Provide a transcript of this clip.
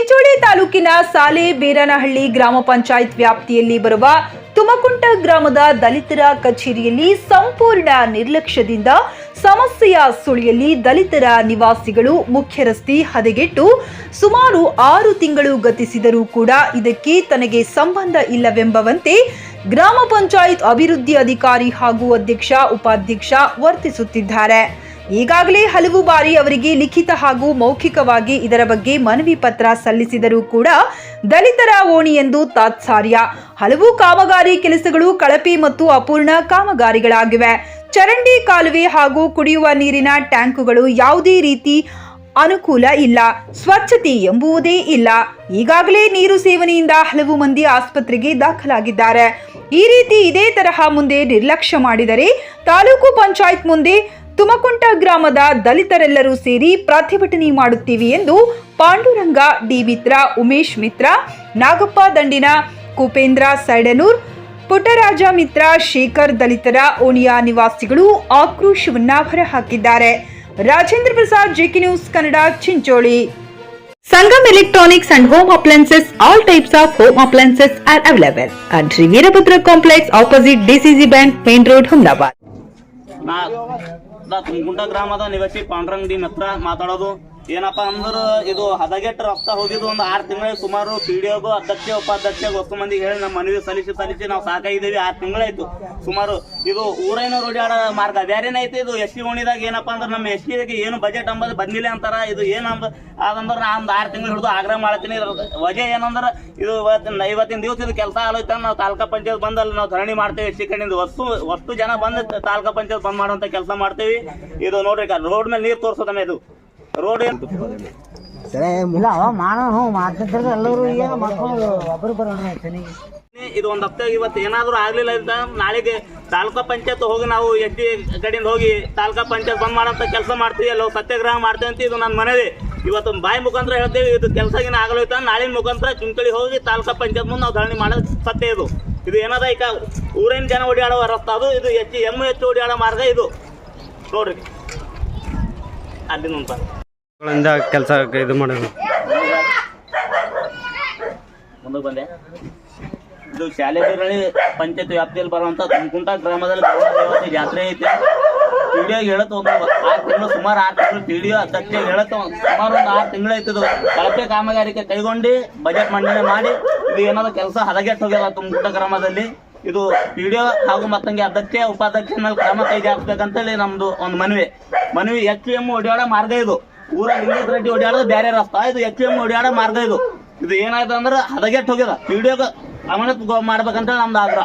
ಚಿಂಚೋಳಿ ತಾಲೂಕಿನ ಸಾಲೆ ಬೇರನಹಳ್ಳಿ ಗ್ರಾಮ ಪಂಚಾಯತ್ ವ್ಯಾಪ್ತಿಯಲ್ಲಿ ಬರುವ ತುಮಕುಂಟ ಗ್ರಾಮದ ದಲಿತರ ಕಚೇರಿಯಲ್ಲಿ ಸಂಪೂರ್ಣ ನಿರ್ಲಕ್ಷ್ಯದಿಂದ ಸಮಸ್ಯೆಯ ಸುಳಿಯಲ್ಲಿ ದಲಿತರ ನಿವಾಸಿಗಳು ಮುಖ್ಯ ರಸ್ತೆ ಹದಗೆಟ್ಟು ಸುಮಾರು ಆರು ತಿಂಗಳು ಗತಿಸಿದರೂ ಕೂಡ ಇದಕ್ಕೆ ತನಗೆ ಸಂಬಂಧ ಇಲ್ಲವೆಂಬವಂತೆ ಗ್ರಾಮ ಪಂಚಾಯತ್ ಅಭಿವೃದ್ಧಿ ಅಧಿಕಾರಿ ಹಾಗೂ ಅಧ್ಯಕ್ಷ, ಉಪಾಧ್ಯಕ್ಷ ವರ್ತಿಸುತ್ತಿದ್ದಾರೆ. ಈಗಾಗಲೇ ಹಲವು ಬಾರಿ ಅವರಿಗೆ ಲಿಖಿತ ಹಾಗೂ ಮೌಖಿಕವಾಗಿ ಇದರ ಬಗ್ಗೆ ಮನವಿ ಪತ್ರ ಸಲ್ಲಿಸಿದರೂ ಕೂಡ ದಲಿತರ ಓಣಿ ಎಂದು ತಾತ್ಸಾರ್ಯ. ಹಲವು ಕಾಮಗಾರಿ ಕೆಲಸಗಳು ಕಳಪೆ ಮತ್ತು ಅಪೂರ್ಣ ಕಾಮಗಾರಿಗಳಾಗಿವೆ. ಚರಂಡಿ ಕಾಲುವೆ ಹಾಗೂ ಕುಡಿಯುವ ನೀರಿನ ಟ್ಯಾಂಕುಗಳು ಯಾವುದೇ ರೀತಿ ಅನುಕೂಲ ಇಲ್ಲ. ಸ್ವಚ್ಛತೆ ಎಂಬುವುದೇ ಇಲ್ಲ. ಈಗಾಗಲೇ ನೀರು ಸೇವನೆಯಿಂದ ಹಲವು ಮಂದಿ ಆಸ್ಪತ್ರೆಗೆ ದಾಖಲಾಗಿದ್ದಾರೆ. ಈ ರೀತಿ ಇದೇ ತರಹ ಮುಂದೆ ನಿರ್ಲಕ್ಷ್ಯ ಮಾಡಿದರೆ ತಾಲೂಕು ಪಂಚಾಯತ್ ಮುಂದೆ ತುಮಕುಂಟ ಗ್ರಾಮದ ದಲಿತರೆಲ್ಲರೂ ಸೇರಿ ಪ್ರತಿಭಟನೆ ಮಾಡುತ್ತೀವಿ ಎಂದು ಪಾಂಡುರಂಗ ಡಿ ಮಿತ್ರ ಉಮೇಶ್ ಮಿತ್ರ ನಾಗಪ್ಪ ದಂಡಿನ ಕುಪೇಂದ್ರ ಸೈಡನೂರ್ ಪುಟ್ಟರಾಜ ಮಿತ್ರ ಶೇಖರ್ ದಲಿತರ ಓಣಿಯಾ ನಿವಾಸಿಗಳು ಆಕ್ರೋಶವನ್ನ ಹೊರಹಾಕಿದ್ದಾರೆ. Rajendra Prasad JK news Kannada Chincholi. Sangam electronics and home appliances all types of home appliances are available. And Veerabhadra complex opposite DCC bank main road Humnabad ನಾ ತುಮಕುಂಟ ಗ್ರಾಮದ ನಿವಾಸಿ ಪಾಂಡ್ರಂಗ್ ಡಿ ಮಿತ್ರ ಮಾತಾಡೋದು. ಏನಪ್ಪಾ ಅಂದ್ರೆ ಇದು ಹದಗೆಟ್ಟು ರಕ್ತ ಹೋಗಿದ್ದು ಒಂದು ಆರು ತಿಂಗಳ ಸುಮಾರು ಪಿ ಡಿ ಒಗು ಅಧ್ಯಕ್ಷ, ಉಪಾಧ್ಯಕ್ಷ ವಸ್ತು ಮಂದಿಗೆ ಹೇಳಿ ನಮ್ಮ ಮನವಿ ಸಲ್ಲಿಸಿ ಸಲ್ಲಿಸಿ ನಾವು ಸಾಕಾಗಿದ್ದೀವಿ. ಆರು ತಿಂಗಳಾಯ್ತು ಸುಮಾರು ಇದು ಊರೈನ ರೋಡ್ಯಾಡ ಮಾರ್ಗ? ಐತಿ ಇದು ಎಸ್ ಸಿ ಓಣಿದಾಗ ಏನಪ್ಪಾ ಅಂದ್ರೆ ನಮ್ಮ ಎಸ್ ಟಿಗೆ ಏನು ಬಜೆಟ್ ಅಂಬದು ಬಂದಿಲ್ಲ ಅಂತಾರ? ಇದು ಏನು ಅಂಬ ನಾ ಒಂದು ಆರು ತಿಂಗಳು ಹಿಡಿದು ಆಗ್ರಹ ಮಾಡ್ತೀನಿ. ವಜೆ ಏನಂದ್ರೆ ಇದು ಇವತ್ತಿನ ಇವತ್ತಿನ ದಿವಸ ಇದು ಕೆಲಸ ಆಲೋಚನೆ ನಾವು ತಾಲೂಕಾ ಪಂಚಾಯತ್ ಬಂದಲ್ಲಿ ನಾವು ಧರಣಿ ಮಾಡ್ತೇವೆ. ಎಸ್ ಸಿ ಕಣ್ಣಿಂದ ವಸ್ತು ವಸ್ತು ಜನ ಬಂದು ತಾಲೂಕಾ ಪಂಚಾಯತ್ ಬಂದ್ ಮಾಡುವಂತ ಕೆಲಸ ಮಾಡ್ತೀವಿ. ಇದು ನೋಡ್ರಿ ರೋಡ್ ಮೇಲೆ ನೀರು ತೋರಿಸೋದನ್ನ ಇದು. ರೋಡ್ ಇಲ್ಲ ಅವ ಮಾಡ್ತಿರ್ತಾರೆ ಎಲ್ಲರೂ ಒಬ್ಬರು ಬರೋಣ ಚೆನ್ನಾಗಿ ಇದು ಒಂದು ಹಪ್ತೆ ಇವತ್ತು ಏನಾದರೂ ಆಗಲಿಲ್ಲ ಅಂತ ನಾಳೆಗೆ ತಾಲೂಕಾ ಪಂಚಾಯತ್ ಹೋಗಿ ನಾವು ಎಸ್ ಡಿ ಕಡೆಯಿಂದ ಹೋಗಿ ತಾಲೂಕಾ ಪಂಚಾಯತ್ ಬಂದ್ ಮಾಡೋಂಥ ಕೆಲಸ ಮಾಡ್ತೀವಿ ಅಲ್ಲ ಸತ್ಯಾಗ್ರಹ ಮಾಡ್ತೇವೆ ಅಂತ ಇದು ನನ್ನ ಮನೇಲಿ ಇವತ್ತು ಬಾಯಿ ಮುಖಾಂತರ ಹೇಳ್ತೇವೆ ಇದು ಕೆಲಸ ಏನ ಆಗಲೋಯ್ತ ನಾಳಿನ ಮುಖಾಂತರ ಚುಂಕಳಿ ಹೋಗಿ ತಾಲೂಕಾ ಪಂಚಾಯತ್ ಮುಂದೆ ನಾವು ಧರಣಿ ಮಾಡೋದು ಸತ್ಯ ಇದು. ಇದು ಏನದ ಈಗ ಊರಿನ ಜನ ಓಡಾಡೋ ರಸ್ತೆ ಅದು ಇದು ಹೆಚ್ಚು ಎಮ್ಮು ಹೆಚ್ಚು ಓಡಾಡೋ ಮಾರ್ಗ ಇದು. ನೋಡ್ರಿ. ಅಲ್ಲಿ ನೋಡ್ತಾರೆ ಪಾಸ್. ಗಳಿಂದ ಕೆಲಸ ಇದು ಮಾಡೋದು. ಇದು ಶಾಲೆ ಪಂಚಾಯತ್ ವ್ಯಾಪ್ತಿಯಲ್ಲಿ ಬರುವಂತ ತುಮಕುಂಟ ಗ್ರಾಮದಲ್ಲಿ ಜಾತ್ರೆ ಐತೆ. ಪಿಡಿಯೋಗೆ ಹೇಳತ್ತ ಒಂದು ಆರು ತಿಂಗಳು, ಸುಮಾರು ಆರು ತಿಂಗಳು ಪಿಡಿಯೋ ಅಧ್ಯಕ್ಷ ಹೇಳತ್ತ. ಸುಮಾರು ಒಂದು ಆರು ತಿಂಗಳು ಐತದು ಕಳಪೆ ಕಾಮಗಾರಿಕೆ ಕೈಗೊಂಡು ಬಜೆಟ್ ಮಂಡನೆ ಮಾಡಿ ಇದು ಏನಾದ್ರು ಕೆಲಸ ಹದಗೆಟ್ಟು ಹೋಗ್ಯದ ತುಮಕುಂಟ ಗ್ರಾಮದಲ್ಲಿ. ಇದು ಪಿಡಿಒ ಹಾಗೂ ಮತ್ತಂಗೆ ಅಧ್ಯಕ್ಷ ಉಪಾಧ್ಯಕ್ಷ ಮೇಲೆ ಕ್ರಮ ಹೇಳಿ ನಮ್ದು ಒಂದು ಮನವಿ. ಮನವಿ ಎಚ್ ಎಂ ಒಡಿಯೋಡ ಮಾರ್ಗ ಇದು. ಊರ ಹಿಂಗಿದ್ ರೆಡ್ಡಿ ಓಡಾಡೋದು ಬೇರೆ ರಸ್ತಾ. ಇದು ಎಚ್ ಎಂ ಓಡಾಡೋ ಮಾರ್ಗ ಇದು. ಇದು ಏನಾಯ್ತು ಅಂದ್ರೆ ಹದಗೆಟ್ಟು ಹೋಗ್ಯದ. ವಿಡಿಯೋ ಅಮಾನತ್ ಮಾಡ್ಬೇಕಂತ ನಮ್ದು ಬಾ